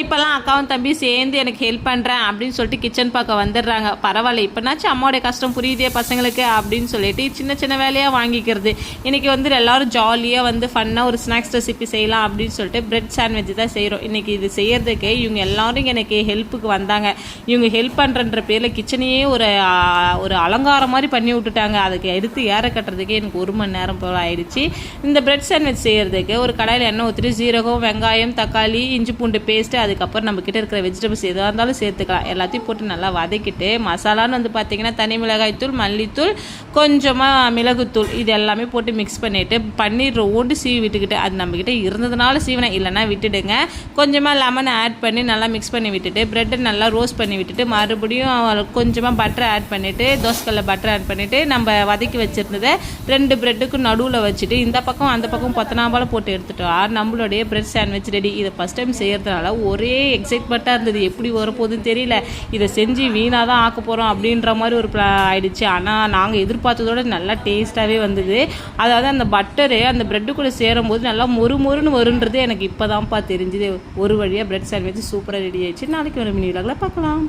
இப்போல்லாம் அக்காவும் தம்பி சேர்ந்து எனக்கு ஹெல்ப் பண்ணுறேன் அப்படின்னு சொல்லிட்டு கிச்சன் பார்க்க வந்துடுறாங்க. பரவாயில்ல இப்போனாச்சும் அம்மாவுடைய கஷ்டம் புரியுதே பசங்களுக்கு அப்படின்னு சொல்லிட்டு சின்ன சின்ன வேலையாக வாங்கிக்கிறது. இன்றைக்கி வந்து எல்லோரும் ஜாலியாக வந்து ஃபன்னாக ஒரு ஸ்நாக்ஸ் ரெசிபி செய்யலாம் அப்படின்னு சொல்லிட்டு பிரெட் சாண்ட்விச் தான் செய்கிறோம் இன்றைக்கி இது செய்கிறதுக்கு இவங்க எல்லாரும் எனக்கு ஹெல்ப்புக்கு வந்தாங்க. இவங்க ஹெல்ப் பண்ணுறன்ற பேரில் கிச்சனையே ஒரு ஒரு அலங்காரம் மாதிரி பண்ணி விட்டுட்டாங்க. அதுக்கு எடுத்து ஏற கட்டுறதுக்கே எனக்கு ஒரு மணி நேரம் போல் ஆயிடுச்சு. இந்த பிரெட் சாண்ட்விச் செய்யறதுக்கு ஒரு கடாயில் எண்ணெய் ஊற்றிட்டு ஜீரகம் வெங்காயம் தக்காளி இஞ்சி பூண்டு பேஸ்ட்டு அதுக்கப்புறம் நம்மக்கிட்ட இருக்கிற வெஜிடபிள்ஸ் எதாக இருந்தாலும் சேர்த்துக்கலாம். எல்லாத்தையும் போட்டு நல்லா வதக்கிட்டு மசாலான்னு வந்து பார்த்தீங்கன்னா தனி மிளகாய் தூள் மல்லித்தூள் கொஞ்சமாக மிளகுத்தூள் இது எல்லாமே போட்டு மிக்ஸ் பண்ணிவிட்டு பன்னீர் ஓண்டு சீவி விட்டுக்கிட்டு அது நம்மக்கிட்ட இருந்ததுனால சீவினேன். இல்லைன்னா விட்டுடுங்க. கொஞ்சமாக லெமனை ஆட் பண்ணி நல்லா மிக்ஸ் பண்ணி விட்டுட்டு ப்ரெட்டை நல்லா ரோஸ்ட் பண்ணி விட்டுட்டு மறுபடியும் கொஞ்சமாக பட்டரை ஆட் பண்ணிவிட்டு தோசைக்கல்ல பட்டர் ஆட் பண்ணிவிட்டு நம்ம வதக்கி வச்சுருந்ததை ரெண்டு ப்ரெட்டுக்கும் நடுவில் வச்சுட்டு இந்த பக்கம் அந்த பக்கம் கொத்தனாம்பால் போட்டு எடுத்துட்டோம். நம்மளுடைய பிரெட் சாண்ட்விச் ரெடி இதை ஃபஸ்ட் டைம் செய்கிறதுனால ஒரே எக்ஸைட்மெண்ட்டாக இருந்தது. எப்படி வரப்போகுதுன்னு தெரியல. இதை செஞ்சு வீணாக தான் ஆக்க போகிறோம் அப்படின்ற மாதிரி ஒரு ப்ளா ஆயிடுச்சு. ஆனால் நாங்கள் எதிர்பார்த்ததோட நல்லா டேஸ்ட்டாகவே வந்தது. அதாவது அந்த பட்டரு அந்த ப்ரெட்டுக்குள்ளே சேரும்போது நல்லா மொறு மொறுன்னு வருன்றது எனக்கு இப்போ தான்ப்பா தெரிஞ்சுது. ஒரு வழியாக ப்ரெட் சாண்ட்விச் சூப்பராக ரெடி ஆயிடுச்சு. நாளைக்கு ஒரு மினி விலாகில் பார்க்கலாம்.